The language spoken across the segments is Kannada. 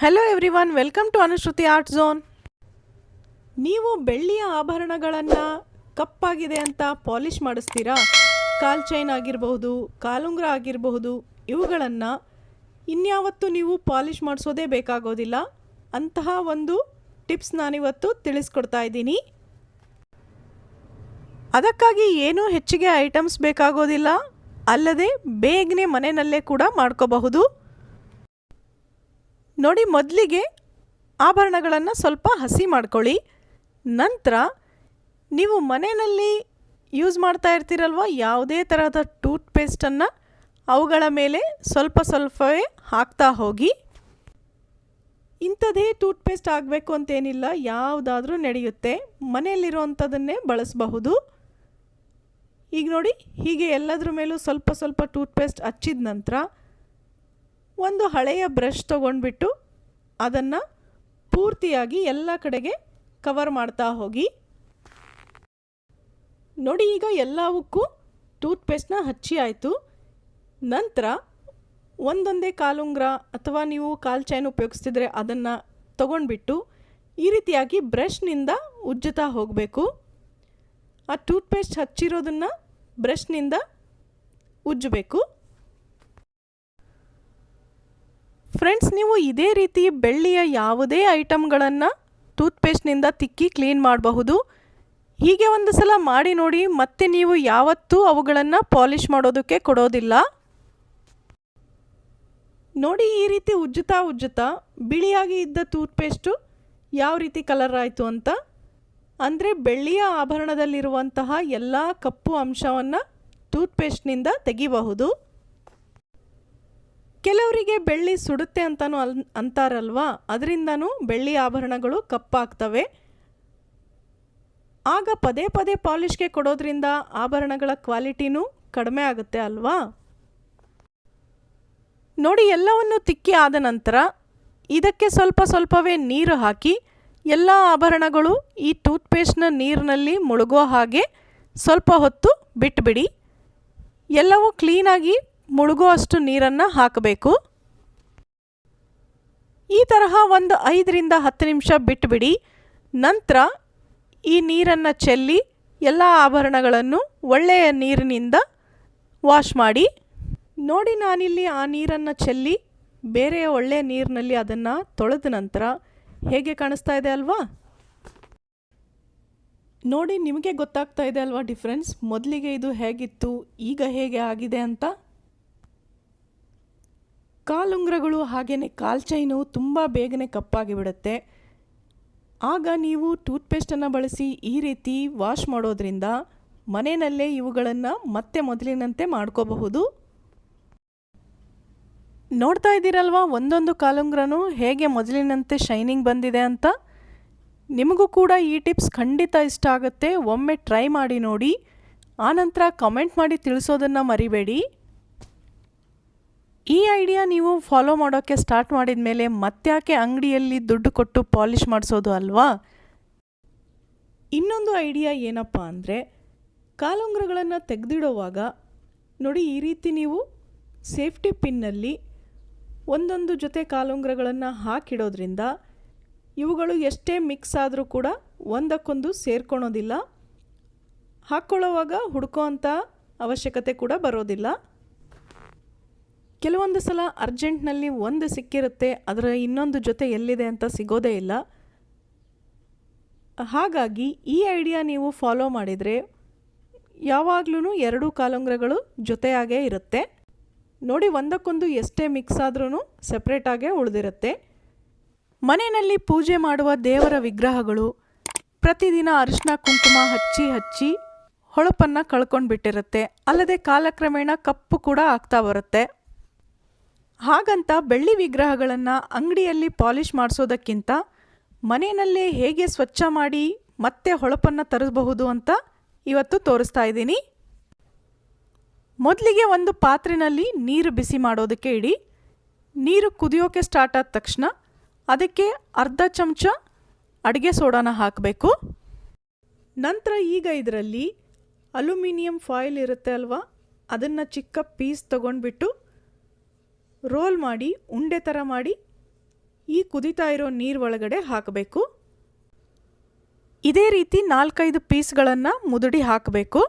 Hello everyone welcome to Anushruti art zone ನೀವು ಬೆಳ್ಳಿಯ ಆಭರಣಗಳನ್ನು ಕಪ್ಪಾಗಿದೆ ಅಂತ ಪಾಲಿಷ್ ಮಾಡಿಸ್ತೀರಾ? ಕಾಲ್ ಚೈನ್ ಆಗಿರಬಹುದು, ಕಾಲುಂಗ್ರ ಆಗಿರಬಹುದು, ಇವುಗಳನ್ನು ಇನ್ಯಾವತ್ತೂ ನೀವು ಪಾಲಿಷ್ ಮಾಡಿಸೋದೇ ಬೇಕಾಗೋದಿಲ್ಲ. ಅಂತಹ ಒಂದು ಟಿಪ್ಸ್ ನಾನಿವತ್ತು ತಿಳಿಸ್ಕೊಡ್ತಾ ಇದ್ದೀನಿ. ಅದಕ್ಕಾಗಿ ಏನೂ ಹೆಚ್ಚಿಗೆ ಐಟಮ್ಸ್ ಬೇಕಾಗೋದಿಲ್ಲ. ಅಲ್ಲದೆ ಬೇಗನೆ ಮನೆಯಲ್ಲೇ ಕೂಡ ಮಾಡ್ಕೋಬಹುದು. ನೋಡಿ ಮೊದಲಿಗೆ ಆಭರಣಗಳನ್ನು ಸ್ವಲ್ಪ ಹಸಿ ಮಾಡ್ಕೊಳ್ಳಿ. ನಂತರ ನೀವು ಮನೆಯಲ್ಲಿ ಯೂಸ್ ಮಾಡ್ತಾ ಇರ್ತೀರಲ್ವ, ಯಾವುದೇ ತರಹದ ಟೂತ್ ಪೇಸ್ಟನ್ನು ಅವುಗಳ ಮೇಲೆ ಸ್ವಲ್ಪ ಸ್ವಲ್ಪವೇ ಹಾಕ್ತಾ ಹೋಗಿ. ಇಂಥದ್ದೇ ಟೂತ್ ಪೇಸ್ಟ್ ಆಗಬೇಕು ಅಂತೇನಿಲ್ಲ, ಯಾವುದಾದ್ರೂ ನಡೆಯುತ್ತೆ. ಮನೆಯಲ್ಲಿರುವಂಥದ್ದನ್ನೇ ಬಳಸಬಹುದು. ಈಗ ನೋಡಿ, ಹೀಗೆ ಎಲ್ಲದ್ರ ಮೇಲೂ ಸ್ವಲ್ಪ ಸ್ವಲ್ಪ ಟೂತ್ ಪೇಸ್ಟ್ ಹಚ್ಚಿದ ನಂತರ ಒಂದು ಹಳೆಯ ಬ್ರಷ್ ತೊಗೊಂಡ್ಬಿಟ್ಟು ಅದನ್ನು ಪೂರ್ತಿಯಾಗಿ ಎಲ್ಲ ಕಡೆಗೆ ಕವರ್ ಮಾಡ್ತಾ ಹೋಗಿ. ನೋಡಿ ಈಗ ಎಲ್ಲವಕ್ಕೂ ಟೂತ್ಪೇಸ್ಟ್ನ ಹಚ್ಚಿ ಆಯಿತು. ನಂತರ ಒಂದೊಂದೇ ಕಾಲುಂಗ್ರ ಅಥವಾ ನೀವು ಕಾಲು ಚೈನ್ ಉಪಯೋಗಿಸ್ತಿದ್ರೆ ಅದನ್ನು ತೊಗೊಂಡ್ಬಿಟ್ಟು ಈ ರೀತಿಯಾಗಿ ಬ್ರಷ್ನಿಂದ ಉಜ್ಜುತ್ತಾ ಹೋಗಬೇಕು. ಆ ಟೂತ್ಪೇಸ್ಟ್ ಹಚ್ಚಿರೋದನ್ನು ಬ್ರಷ್ನಿಂದ ಉಜ್ಜಬೇಕು. ಫ್ರೆಂಡ್ಸ್ ನೀವು ಇದೇ ರೀತಿ ಬೆಳ್ಳಿಯ ಯಾವುದೇ ಐಟಮ್ಗಳನ್ನು ಟೂತ್ಪೇಸ್ಟ್ನಿಂದ ತಿಕ್ಕಿ ಕ್ಲೀನ್ ಮಾಡಬಹುದು. ಹೀಗೆ ಒಂದು ಸಲ ಮಾಡಿ ನೋಡಿ, ಮತ್ತೆ ನೀವು ಯಾವತ್ತೂ ಅವುಗಳನ್ನು ಪಾಲಿಷ್ ಮಾಡೋದಕ್ಕೆ ಕೊಡೋದಿಲ್ಲ. ನೋಡಿ, ಈ ರೀತಿ ಉಜ್ಜುತ್ತಾ ಉಜ್ಜುತ್ತಾ ಬಿಳಿಯಾಗಿ ಇದ್ದ ಟೂತ್ಪೇಸ್ಟು ಯಾವ ರೀತಿ ಕಲರ್ ಆಯಿತು ಅಂತ. ಅಂದರೆ ಬೆಳ್ಳಿಯ ಆಭರಣದಲ್ಲಿರುವಂತಹ ಎಲ್ಲ ಕಪ್ಪು ಅಂಶವನ್ನು ಟೂತ್ಪೇಸ್ಟ್ನಿಂದ ತೆಗಿಬಹುದು. ಕೆಲವರಿಗೆ ಬೆಳ್ಳಿ ಸುಡುತ್ತೆ ಅಂತಲೂ ಅಲ್, ಅಂತಾರಲ್ವಾ? ಅದರಿಂದನೂ ಬೆಳ್ಳಿ ಆಭರಣಗಳು ಕಪ್ಪಾಗ್ತವೆ. ಆಗ ಪದೇ ಪದೇ ಪಾಲಿಷ್ಗೆ ಕೊಡೋದ್ರಿಂದ ಆಭರಣಗಳ ಕ್ವಾಲಿಟಿನೂ ಕಡಿಮೆ ಆಗುತ್ತೆ ಅಲ್ವಾ? ನೋಡಿ, ಎಲ್ಲವನ್ನು ತಿಕ್ಕಿ ಆದ ನಂತರ ಇದಕ್ಕೆ ಸ್ವಲ್ಪ ಸ್ವಲ್ಪವೇ ನೀರು ಹಾಕಿ, ಎಲ್ಲ ಆಭರಣಗಳು ಈ ಟೂತ್ಪೇಸ್ಟ್ನ ನೀರಿನಲ್ಲಿ ಮುಳುಗೋ ಹಾಗೆ ಸ್ವಲ್ಪ ಹೊತ್ತು ಬಿಟ್ಬಿಡಿ. ಎಲ್ಲವೂ ಕ್ಲೀನಾಗಿ ಮುಳುಗೋ ಅಷ್ಟು ನೀರನ್ನು ಹಾಕಬೇಕು. ಈ ತರಹ ಒಂದು ಐದರಿಂದ ಹತ್ತು ನಿಮಿಷ ಬಿಟ್ಟುಬಿಡಿ ನಂತರ ಈ ನೀರನ್ನು ಚೆಲ್ಲಿ ಎಲ್ಲ ಆಭರಣಗಳನ್ನು ಒಳ್ಳೆಯ ನೀರಿನಿಂದ ವಾಶ್ ಮಾಡಿ. ನೋಡಿ ನಾನಿಲ್ಲಿ ಆ ನೀರನ್ನು ಚೆಲ್ಲಿ ಬೇರೆ ಒಳ್ಳೆಯ ನೀರಿನಲ್ಲಿ ಅದನ್ನು ತೊಳೆದ ನಂತರ ಹೇಗೆ ಕಾಣಿಸ್ತಾ ಇದೆ ಅಲ್ವಾ? ನೋಡಿ ನಿಮಗೆ ಗೊತ್ತಾಗ್ತಾ ಇದೆ ಅಲ್ವಾ ಡಿಫ್ರೆನ್ಸ್? ಮೊದಲಿಗೆ ಇದು ಹೇಗಿತ್ತು, ಈಗ ಹೇಗೆ ಆಗಿದೆ ಅಂತ? ಕಾಲುಂಗ್ರಗಳು ಹಾಗೆಯೇ ಕಾಲ್ ಚೈನು ತುಂಬ ಬೇಗನೆ ಕಪ್ಪಾಗಿ ಬಿಡುತ್ತೆ ಆಗ ನೀವು ಟೂತ್ಪೇಸ್ಟನ್ನು ಬಳಸಿ ಈ ರೀತಿ ವಾಶ್ ಮಾಡೋದ್ರಿಂದ ಮನೆಯಲ್ಲೇ ಇವುಗಳನ್ನು ಮತ್ತೆ ಮೊದಲಿನಂತೆ ಮಾಡ್ಕೋಬಹುದು. ನೋಡ್ತಾ ಇದ್ದೀರಲ್ವ, ಒಂದೊಂದು ಕಾಲುಂಗ್ರನೂ ಹೇಗೆ ಮೊದಲಿನಂತೆ ಶೈನಿಂಗ್ ಬಂದಿದೆ ಅಂತ? ನಿಮಗೂ ಕೂಡ ಈ ಟಿಪ್ಸ್ ಖಂಡಿತ ಇಷ್ಟ ಆಗುತ್ತೆ. ಒಮ್ಮೆ ಟ್ರೈ ಮಾಡಿ ನೋಡಿ. ಆನಂತರ ಕಮೆಂಟ್ ಮಾಡಿ ತಿಳಿಸೋದನ್ನು ಮರಿಬೇಡಿ. ಈ ಐಡಿಯಾ ನೀವು ಫಾಲೋ ಮಾಡೋಕ್ಕೆ ಸ್ಟಾರ್ಟ್ ಮಾಡಿದ ಮೇಲೆ ಮತ್ತ್ಯಾಕೆ ಅಂಗಡಿಯಲ್ಲಿ ದುಡ್ಡು ಕೊಟ್ಟು ಪಾಲಿಷ್ ಮಾಡಿಸೋದು ಅಲ್ವಾ? ಇನ್ನೊಂದು ಐಡಿಯಾ ಏನಪ್ಪ ಅಂದರೆ, ಕಾಲುಂಗ್ರಗಳನ್ನು ತೆಗೆದಿಡುವಾಗ ನೋಡಿ ಈ ರೀತಿ ನೀವು ಸೇಫ್ಟಿ ಪಿನ್ನಲ್ಲಿ ಒಂದೊಂದು ಜೊತೆ ಕಾಲುಂಗ್ರಗಳನ್ನು ಹಾಕಿಡೋದ್ರಿಂದ ಇವುಗಳು ಎಷ್ಟೇ ಮಿಕ್ಸ್ ಆದರೂ ಕೂಡ ಒಂದಕ್ಕೊಂದು ಸೇರ್ಕೊಳೋದಿಲ್ಲ. ಹಾಕ್ಕೊಳ್ಳೋವಾಗ ಹುಡ್ಕೋ ಅಂಥ ಅವಶ್ಯಕತೆ ಕೂಡ ಬರೋದಿಲ್ಲ. ಕೆಲವೊಂದು ಸಲ ಅರ್ಜೆಂಟ್ನಲ್ಲಿ ಒಂದು ಸಿಕ್ಕಿರುತ್ತೆ, ಅದರ ಇನ್ನೊಂದು ಜೊತೆ ಎಲ್ಲಿದೆ ಅಂತ ಸಿಗೋದೇ ಇಲ್ಲ. ಹಾಗಾಗಿ ಈ ಐಡಿಯಾ ನೀವು ಫಾಲೋ ಮಾಡಿದರೆ ಯಾವಾಗಲೂ ಎರಡೂ ಕಾಲುಂಗ್ರಗಳು ಜೊತೆಯಾಗೇ ಇರುತ್ತೆ. ನೋಡಿ, ಒಂದಕ್ಕೊಂದು ಎಷ್ಟೇ ಮಿಕ್ಸ್ ಆದ್ರೂ ಸಪ್ರೇಟಾಗೇ ಉಳಿದಿರುತ್ತೆ. ಮನೆಯಲ್ಲಿ ಪೂಜೆ ಮಾಡುವ ದೇವರ ವಿಗ್ರಹಗಳು, ಪ್ರತಿದಿನ ಅರಿಶಿನ ಕುಂಕುಮ ಹಚ್ಚಿ ಹಚ್ಚಿ ಹೊಳಪನ್ನು ಕಳ್ಕೊಂಡು ಬಿಟ್ಟಿರುತ್ತೆ ಅಲ್ಲದೆ ಕಾಲಕ್ರಮೇಣ ಕಪ್ಪು ಕೂಡ ಆಗ್ತಾ ಬರುತ್ತೆ. ಹಾಗಂತ ಬೆಳ್ಳಿ ವಿಗ್ರಹಗಳನ್ನು ಅಂಗಡಿಯಲ್ಲಿ ಪಾಲಿಷ್ ಮಾಡಿಸೋದಕ್ಕಿಂತ ಮನೆಯಲ್ಲೇ ಹೇಗೆ ಸ್ವಚ್ಛ ಮಾಡಿ ಮತ್ತೆ ಹೊಳಪನ್ನು ತರಿಸಬಹುದು ಅಂತ ಇವತ್ತು ತೋರಿಸ್ತಾ ಇದ್ದೀನಿ. ಮೊದಲಿಗೆ ಒಂದು ಪಾತ್ರೆಯಲ್ಲಿ ನೀರು ಬಿಸಿ ಮಾಡೋದಕ್ಕೆ ಇಡಿ. ನೀರು ಕುದಿಯೋಕೆ ಸ್ಟಾರ್ಟ್ ಆದ ತಕ್ಷಣ ಅದಕ್ಕೆ ಅರ್ಧ ಚಮಚ ಅಡುಗೆ ಸೋಡಾನ ಹಾಕಬೇಕು. ನಂತರ ಈಗ ಇದರಲ್ಲಿ ಅಲ್ಯೂಮಿನಿಯಂ ಫಾಯಿಲ್ ಇರುತ್ತೆ ಅಲ್ವಾ? ಅದನ್ನು ಚಿಕ್ಕ ಪೀಸ್ ತೊಗೊಂಡ್ಬಿಟ್ಟು ರೋಲ್ ಮಾಡಿ, ಉಂಡೆ ಥರ ಮಾಡಿ ಈ ಕುದಿತಾ ಇರೋ ನೀರು ಒಳಗಡೆ ಹಾಕಬೇಕು. ಇದೇ ರೀತಿ ನಾಲ್ಕೈದು ಪೀಸ್ಗಳನ್ನು ಮುದುಡಿ ಹಾಕಬೇಕು.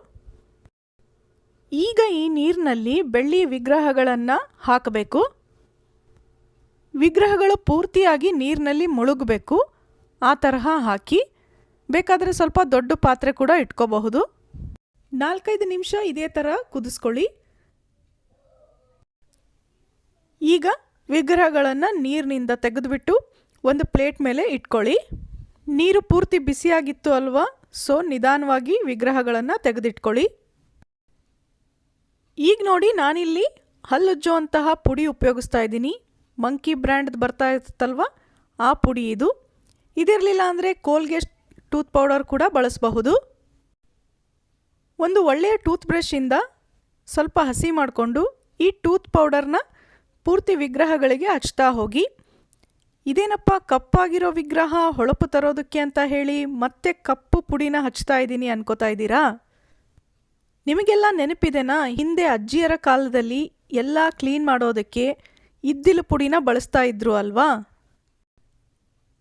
ಈಗ ಈ ನೀರಿನಲ್ಲಿ ಬೆಳ್ಳಿ ವಿಗ್ರಹಗಳನ್ನು ಹಾಕಬೇಕು. ವಿಗ್ರಹಗಳು ಪೂರ್ತಿಯಾಗಿ ನೀರಿನಲ್ಲಿ ಮುಳುಗಬೇಕು. ಆ ತರಹ ಹಾಕಿ ಬೇಕಾದರೆ ಸ್ವಲ್ಪ ದೊಡ್ಡ ಪಾತ್ರೆ ಕೂಡ ಇಟ್ಕೋಬಹುದು. ನಾಲ್ಕೈದು ನಿಮಿಷ ಇದೇ ಥರ ಕುದಿಸ್ಕೊಳ್ಳಿ. ಈಗ ವಿಗ್ರಹಗಳನ್ನು ನೀರಿನಿಂದ ತೆಗೆದುಬಿಟ್ಟು ಒಂದು ಪ್ಲೇಟ್ ಮೇಲೆ ಇಟ್ಕೊಳ್ಳಿ. ನೀರು ಪೂರ್ತಿ ಬಿಸಿಯಾಗಿತ್ತು ಅಲ್ವಾ? ಸೊ, ನಿಧಾನವಾಗಿ ವಿಗ್ರಹಗಳನ್ನು ತೆಗೆದಿಟ್ಕೊಳ್ಳಿ. ಈಗ ನೋಡಿ, ನಾನಿಲ್ಲಿ ಹಲ್ಲುಜ್ಜುವಂತಹ ಪುಡಿ ಉಪಯೋಗಿಸ್ತಾ ಇದ್ದೀನಿ. ಮಂಕಿ ಬ್ರ್ಯಾಂಡ್ ಬರ್ತಾ ಇರ್ತಲ್ವ ಆ ಪುಡಿ ಇದು. ಇದಿರಲಿಲ್ಲ ಅಂದರೆ ಕೋಲ್ಗೆಸ್ಟ್ ಟೂತ್ ಪೌಡರ್ ಕೂಡ ಬಳಸಬಹುದು. ಒಂದು ಒಳ್ಳೆಯ ಟೂತ್ ಬ್ರಷಿಂದ ಸ್ವಲ್ಪ ಹಸಿ ಮಾಡಿಕೊಂಡು ಈ ಟೂತ್ ಪೌಡರ್ನ ಪೂರ್ತಿ ವಿಗ್ರಹಗಳಿಗೆ ಹಚ್ತಾ ಹೋಗಿ, ಇದೇನಪ್ಪ ಕಪ್ಪಾಗಿರೋ ವಿಗ್ರಹ ಹೊಳಪು ತರೋದಕ್ಕೆ ಅಂತ ಹೇಳಿ ಮತ್ತೆ ಕಪ್ಪು ಪುಡಿನ ಹಚ್ತಾ ಇದ್ದೀನಿ ಅನ್ಕೋತಾ ಇದ್ದೀರಾ? ನಿಮಗೆಲ್ಲ ನೆನಪಿದೆನಾ? ಹಿಂದೆ ಅಜ್ಜಿಯರ ಕಾಲದಲ್ಲಿ ಎಲ್ಲ ಕ್ಲೀನ್ ಮಾಡೋದಕ್ಕೆ ಇದ್ದಿಲು ಪುಡಿನ ಬಳಸ್ತಾ ಇದ್ರು ಅಲ್ವಾ?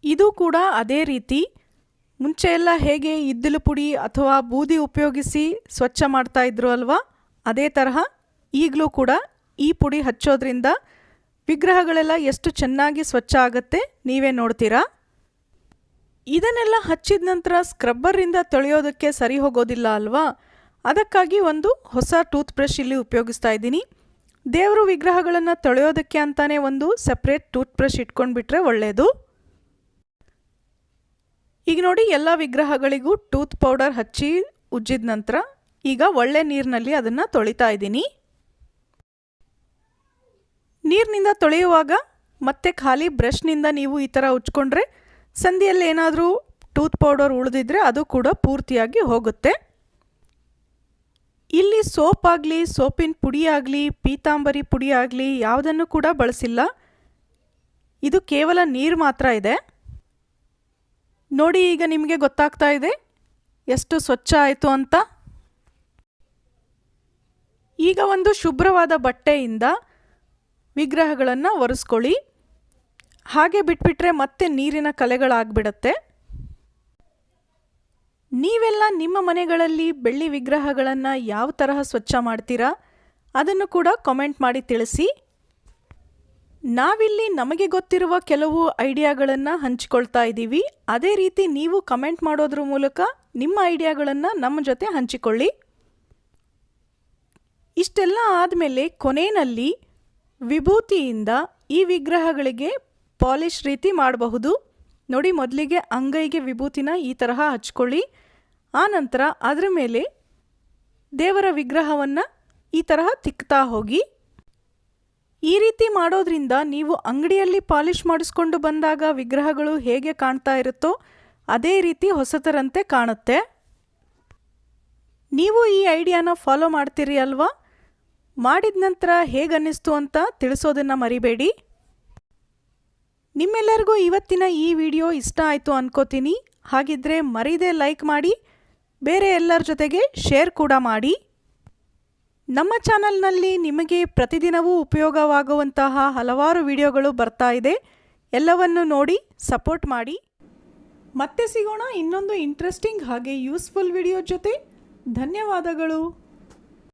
ಇದು ಕೂಡ ಅದೇ ರೀತಿ. ಮುಂಚೆ ಎಲ್ಲ ಹೇಗೆ ಇದ್ದಿಲು ಪುಡಿ ಅಥವಾ ಬೂದಿ ಉಪಯೋಗಿಸಿ ಸ್ವಚ್ಛ ಮಾಡ್ತಾ ಇದ್ರು ಅಲ್ವಾ? ಅದೇ ತರಹ ಈಗಲೂ ಕೂಡ ಈ ಪುಡಿ ಹಚ್ಚೋದ್ರಿಂದ ವಿಗ್ರಹಗಳೆಲ್ಲ ಎಷ್ಟು ಚೆನ್ನಾಗಿ ಸ್ವಚ್ಛ ಆಗುತ್ತೆ ನೀವೇ ನೋಡ್ತೀರಾ? ಇದನ್ನೆಲ್ಲ ಹಚ್ಚಿದ ನಂತರ ಸ್ಕ್ರಬ್ಬರಿಂದ ತೊಳೆಯೋದಕ್ಕೆ ಸರಿ ಹೋಗೋದಿಲ್ಲ ಅಲ್ವಾ? ಅದಕ್ಕಾಗಿ ಒಂದು ಹೊಸ ಟೂತ್ ಬ್ರಷ್ ಇಲ್ಲಿ ಉಪಯೋಗಿಸ್ತಾ ಇದ್ದೀನಿ. ದೇವರು ವಿಗ್ರಹಗಳನ್ನು ತೊಳೆಯೋದಕ್ಕೆ ಅಂತಾನೆ ಒಂದು ಸಪ್ರೇಟ್ ಟೂತ್ ಬ್ರಷ್ ಇಟ್ಕೊಂಡ್ಬಿಟ್ರೆ ಒಳ್ಳೆಯದು ಈಗ ನೋಡಿ, ಎಲ್ಲ ವಿಗ್ರಹಗಳಿಗೂ ಟೂತ್ ಪೌಡರ್ ಹಚ್ಚಿ ಉಜ್ಜಿದ ನಂತರ ಈಗ ಒಳ್ಳೆ ನೀರಿನಲ್ಲಿ ಅದನ್ನು ತೊಳಿತಾ ಇದ್ದೀನಿ. ನೀರಿನಿಂದ ತೊಳೆಯುವಾಗ ಮತ್ತೆ ಖಾಲಿ ಬ್ರಷ್ನಿಂದ ನೀವು ಈ ಥರ ಉಚ್ಕೊಂಡ್ರೆ ಸಂಧಿಯಲ್ಲಿ ಏನಾದರೂ ಟೂತ್ ಪೌಡರ್ ಉಳಿದಿದ್ರೆ ಅದು ಕೂಡ ಪೂರ್ತಿಯಾಗಿ ಹೋಗುತ್ತೆ. ಇಲ್ಲಿ ಸೋಪ್ ಆಗಲಿ, ಸೋಪಿನ ಪುಡಿ ಆಗಲಿ, ಪೀತಾಂಬರಿ ಪುಡಿ ಆಗಲಿ ಯಾವುದನ್ನು ಕೂಡ ಬಳಸಿಲ್ಲ. ಇದು ಕೇವಲ ನೀರು ಮಾತ್ರ ಇದೆ. ನೋಡಿ ಈಗ ನಿಮಗೆ ಗೊತ್ತಾಗ್ತಾ ಇದೆ ಎಷ್ಟು ಸ್ವಚ್ಛ ಆಯಿತು ಅಂತ. ಈಗ ಒಂದು ಶುಭ್ರವಾದ ಬಟ್ಟೆಯಿಂದ ವಿಗ್ರಹಗಳನ್ನು ಒರೆಸ್ಕೊಳ್ಳಿ. ಹಾಗೆ ಬಿಟ್ಬಿಟ್ರೆ ಮತ್ತೆ ನೀರಿನ ಕಲೆಗಳಾಗ್ಬಿಡತ್ತೆ. ನೀವೆಲ್ಲ ನಿಮ್ಮ ಮನೆಗಳಲ್ಲಿ ಬೆಳ್ಳಿ ವಿಗ್ರಹಗಳನ್ನು ಯಾವ ತರಹ ಸ್ವಚ್ಛ ಮಾಡ್ತೀರಾ? ಅದನ್ನು ಕೂಡ ಕಾಮೆಂಟ್ ಮಾಡಿ ತಿಳಿಸಿ. ನಾವಿಲ್ಲಿ ನಮಗೆ ಗೊತ್ತಿರುವ ಕೆಲವು ಐಡಿಯಾಗಳನ್ನು ಹಂಚಿಕೊಳ್ತಾ ಇದ್ದೀವಿ. ಅದೇ ರೀತಿ ನೀವು ಕಮೆಂಟ್ ಮಾಡೋದ್ರ ಮೂಲಕ ನಿಮ್ಮ ಐಡಿಯಾಗಳನ್ನು ನಮ್ಮ ಜೊತೆ ಹಂಚಿಕೊಳ್ಳಿ. ಇಷ್ಟೆಲ್ಲ ಆದಮೇಲೆ ಕೊನೆಯಲ್ಲಿ ವಿಭೂತಿಯಿಂದ ಈ ವಿಗ್ರಹಗಳಿಗೆ ಪಾಲಿಶ್ ರೀತಿ ಮಾಡಬಹುದು. ನೋಡಿ, ಮೊದಲಿಗೆ ಅಂಗೈಗೆ ವಿಭೂತಿನ ಈ ತರಹ ಹಚ್ಕೊಳ್ಳಿ. ಆನಂತರ ಅದರ ಮೇಲೆ ದೇವರ ವಿಗ್ರಹವನ್ನು ಈ ತರಹ ತಿಕ್ತಾ ಹೋಗಿ. ಈ ರೀತಿ ಮಾಡೋದ್ರಿಂದ ನೀವು ಅಂಗಡಿಯಲ್ಲಿ ಪಾಲಿಷ್ ಮಾಡಿಸ್ಕೊಂಡು ಬಂದಾಗ ವಿಗ್ರಹಗಳು ಹೇಗೆ ಕಾಣ್ತಾ ಇರುತ್ತೋ ಅದೇ ರೀತಿ ಹೊಸತರಂತೆ ಕಾಣುತ್ತೆ. ನೀವು ಈ ಐಡಿಯಾನ ಫಾಲೋ ಮಾಡ್ತೀರಿ ಅಲ್ವಾ? ಮಾಡಿದ ನಂತರ ಹೇಗನ್ನಿಸ್ತು ಅಂತ ತಿಳಿಸೋದನ್ನು ಮರಿಬೇಡಿ. ನಿಮ್ಮೆಲ್ಲರಿಗೂ ಇವತ್ತಿನ ಈ ವಿಡಿಯೋ ಇಷ್ಟ ಆಯಿತು ಅನ್ಕೋತೀನಿ. ಹಾಗಿದ್ರೆ ಮರೀದೆ ಲೈಕ್ ಮಾಡಿ, ಬೇರೆ ಎಲ್ಲರ ಜೊತೆಗೆ ಶೇರ್ ಕೂಡ ಮಾಡಿ. ನಮ್ಮ ಚಾನಲ್ನಲ್ಲಿ ನಿಮಗೆ ಪ್ರತಿದಿನವೂ ಉಪಯೋಗವಾಗುವಂತಹ ಹಲವಾರು ವಿಡಿಯೋಗಳು ಬರ್ತಾ ಇದೆ. ಎಲ್ಲವನ್ನು ನೋಡಿ ಸಪೋರ್ಟ್ ಮಾಡಿ. ಮತ್ತೆ ಸಿಗೋಣ ಇನ್ನೊಂದು ಇಂಟ್ರೆಸ್ಟಿಂಗ್ ಹಾಗೆ ಯೂಸ್ಫುಲ್ ವಿಡಿಯೋ ಜೊತೆ. ಧನ್ಯವಾದಗಳು.